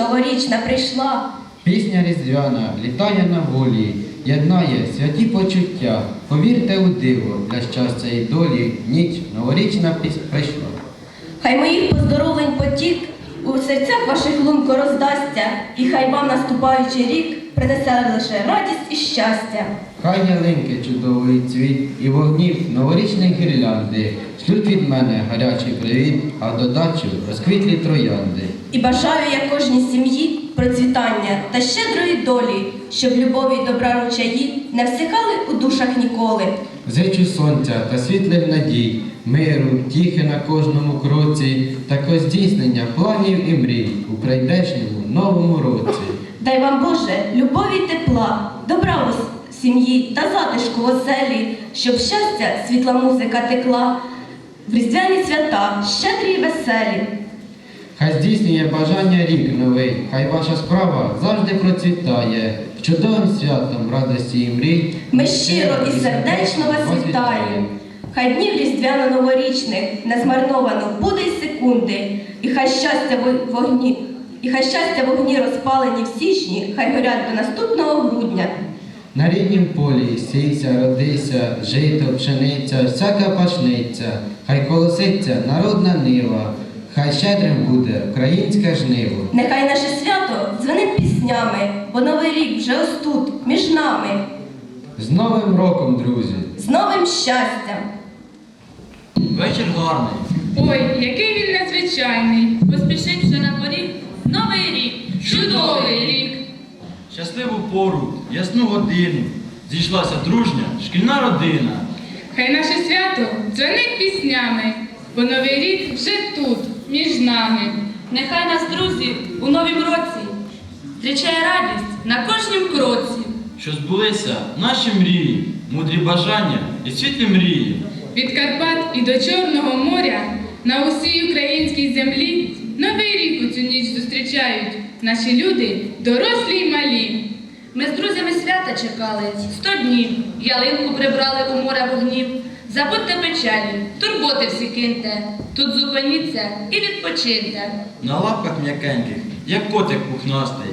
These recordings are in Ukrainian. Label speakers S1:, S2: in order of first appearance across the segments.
S1: новорічна прийшла.
S2: Пісня різдвяна літає на волі, єднає святі почуття. Повірте у диво, для щастя і долі ніч новорічна прийшла.
S1: Хай моїх поздоровлень потік у серцях ваших лунко роздасться, і хай вам наступаючий рік принесе лише радість і щастя.
S2: Хай ялинки чудовий цвіт і вогнів новорічних гірлянди. Шлють від мене гарячий привіт, а додачу розквітлі троянди.
S1: І бажаю я кожній сім'ї процвітання та щедрої долі, щоб любові й добра ручаї не всихали у душах ніколи.
S2: Зичу сонця та світлих надій, миру, тіхи на кожному кроці, та здійснення планів і мрій у прийдешньому новому році.
S1: Дай вам Боже любові й тепла, добра у сім'ї та затишку в оселі, щоб щастя, світла музика текла в різдвяні свята, щедрі й веселі.
S2: Хай здійснює бажання рік новий, хай ваша справа завжди процвітає. З чудовим святом радості і мрій.
S1: Ми щиро і сердечно вас вітаємо. Хай днів різдвяно-новорічних не змарновано буде й секунди, і хай щастя вогні, і хай щастя вогні розпалені в січні, хай горять до наступного грудня.
S2: На ріднім полі сійся, родися, жито, пшениця, всяка пашниця, хай колоситься народна нива, хай щедрим буде українське жниво.
S1: Нехай наше свято дзвенить піснями, бо новий рік вже ось тут, між нами,
S2: З Новим роком, друзі!
S1: з новим щастям.
S3: Вечір гарний.
S4: Ой, який він незвичайний.
S5: Поспішить вже на поріг новий рік,
S4: Чудовий рік.
S3: Щасливу пору, ясну годину. Зійшлася дружня шкільна родина.
S4: Хай наше свято дзвонить піснями, бо новий рік вже тут, між нами.
S5: Нехай нас, друзі, у новім році зустрічає радість на кожнім кроці.
S3: Що збулися наші мрії, мудрі бажання і світлі мрії.
S4: Від Карпат і до Чорного моря на усій українській землі новий рік у цю ніч зустрічають наші люди, дорослі й малі.
S5: Ми з друзями свята чекали сто днів, ялинку прибрали у море вогнів. Забудьте печалі, турботи всі киньте, тут зупиніться і відпочиньте.
S3: На лапках м'якеньких, як котик пухнастий.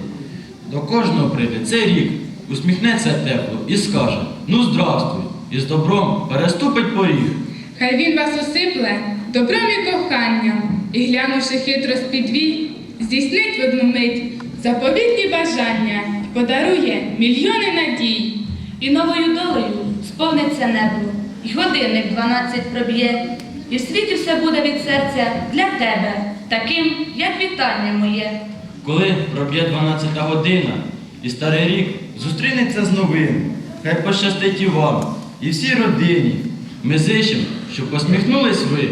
S3: До кожного прийде цей рік, усміхнеться тепло і скаже Ну здравствуй! І з добром переступить поріг.
S4: Хай він вас осипле добром і коханням, і глянувши хитро з-під вій, здійснить в одну мить заповітні бажання подарує мільйони надій.
S5: І новою долею сповниться небо, і годинник дванадцять проб'є, і в світі все буде від серця для тебе, таким, як вітання моє.
S3: Коли проб'є 12 година, і старий рік зустрінеться з новим. Хай пощастить і вам, і всій родині. Ми зичимо, щоб посміхнулись ви.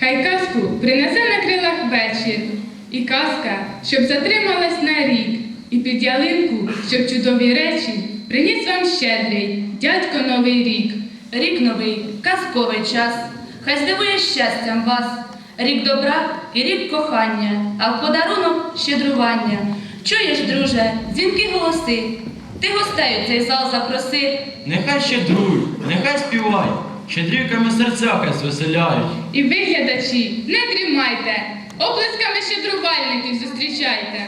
S4: Хай казку принесе на крилах вечір, і казка, щоб затрималась на рік, і під ялинку, щоб чудові речі приніс вам щедрий дядько Новий рік.
S5: Рік новий, казковий час, хай здивує щастям вас. Рік добра і рік кохання, а в подарунок щедрування. Чуєш, друже, дзвінки голоси. Ти гостей у цей зал запроси.
S3: Нехай щедрують, нехай співають, щедрівками серця хай звеселяють.
S4: І ви, глядачі, не дрімайте, оплесками щедрувальників зустрічайте.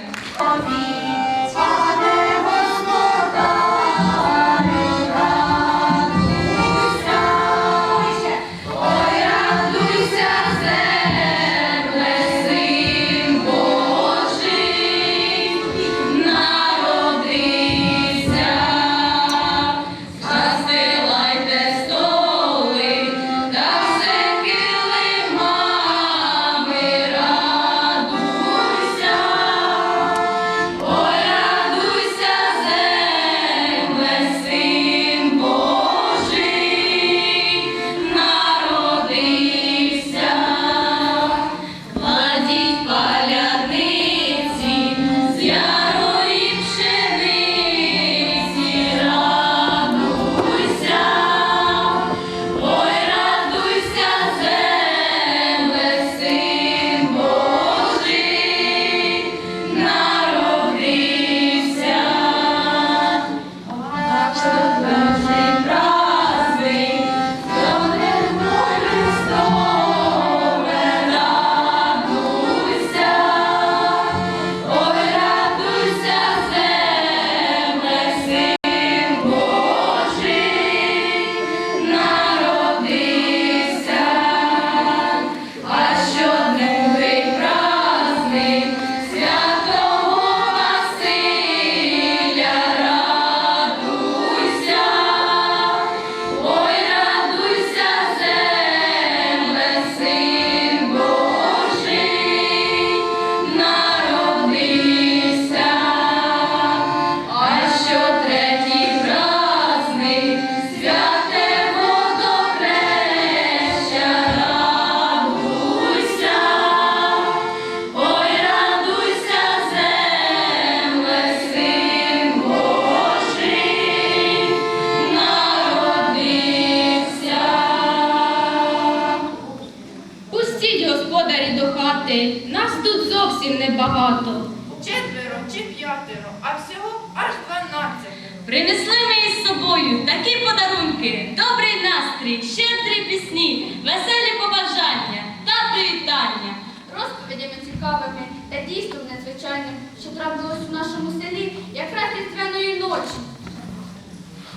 S5: господарі до хати, нас тут зовсім небагато.
S6: Четверо чи п'ятеро, а всього аж дванадцятеро.
S5: Принесли ми із собою такі подарунки, добрий настрій, щедрі пісні, веселі побажання та привітання.
S7: Розповідями цікавими та дійством незвичайним, що трапилось у нашому селі якраз із ночі.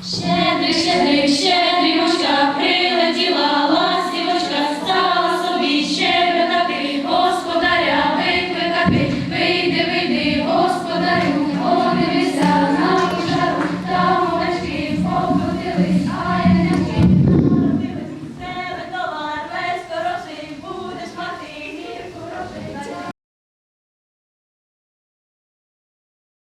S5: Щедрий, щедрий, щедрий.